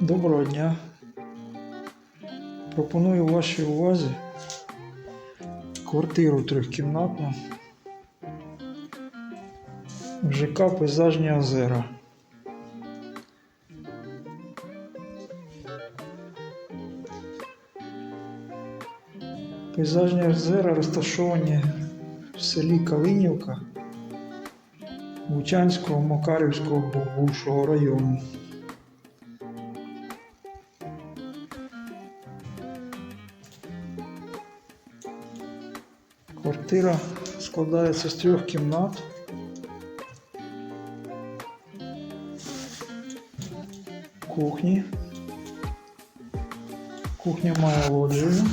Доброго дня. Пропоную вашій увазі квартиру трьохкімнатну в ЖК Пейзажні озера. Пейзажні озера розташовані в селі Калинівка Бучанського Макарівського бувшого району. Квартира складається з трьох кімнат. Кухні. Кухня має лоджію.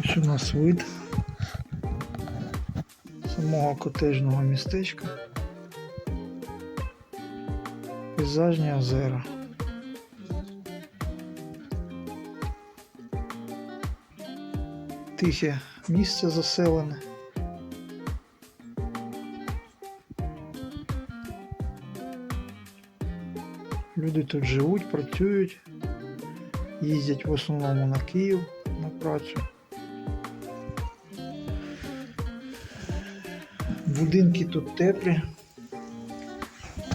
Ось у нас вид самого котежного містечка. Пейзажні озера. Тихе місце заселене. Люди тут живуть, працюють, їздять в основному на Київ на працю. Будинки тут теплі,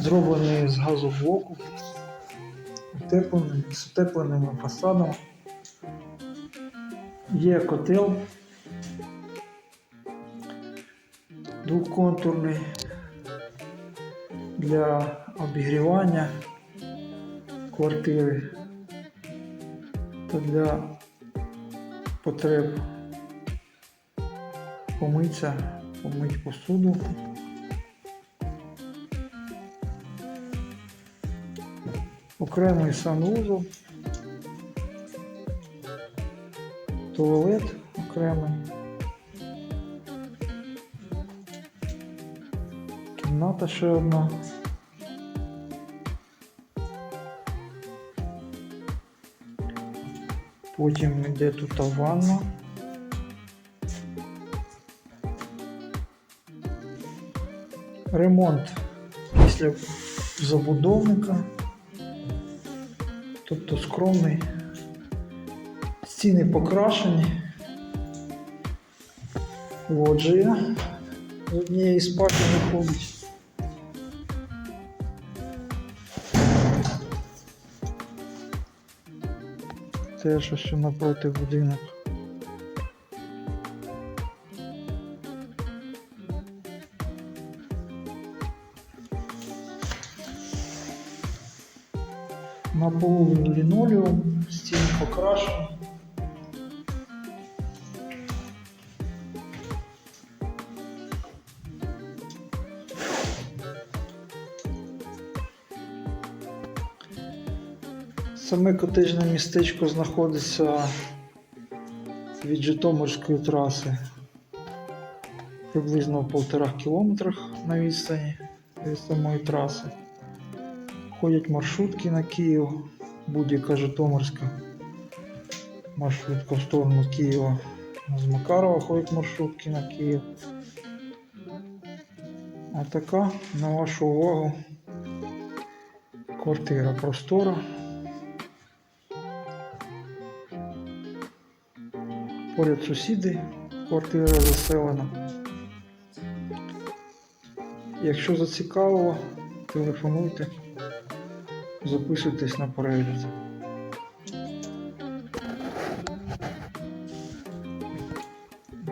зроблені з газоблоку, утеплений- з утепленими фасадами. Є котел двоконтурний для обігрівання квартири та для потреб помитися, помить посуду. Окремий санвузол, туалет окремий, кімната ще одна. Потім йде тут ванна. Ремонт після забудовника. Тобто скромний. Стіни покрашені. Лоджія з однієї спальні виходить. Теж ось напроти будинок. На полу лінолеум, стіни покрашені. Саме котежне містечко знаходиться від Житомирської траси приблизно в полторах кілометрах на відстані від самої траси. Ходять маршрутки на Київ, будь-яка Житомирська маршрутка в сторону Києва. З Макарова ходять маршрутки на Київ. А така, на вашу увагу, квартира простора. Поряд сусіди, квартира заселена. Якщо зацікавило, телефонуйте, записуйтесь на перегляд.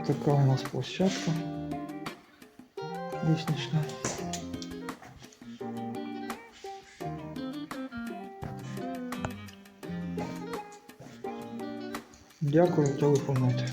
Така у нас площадка лестнична. Дякую, телефонуйте.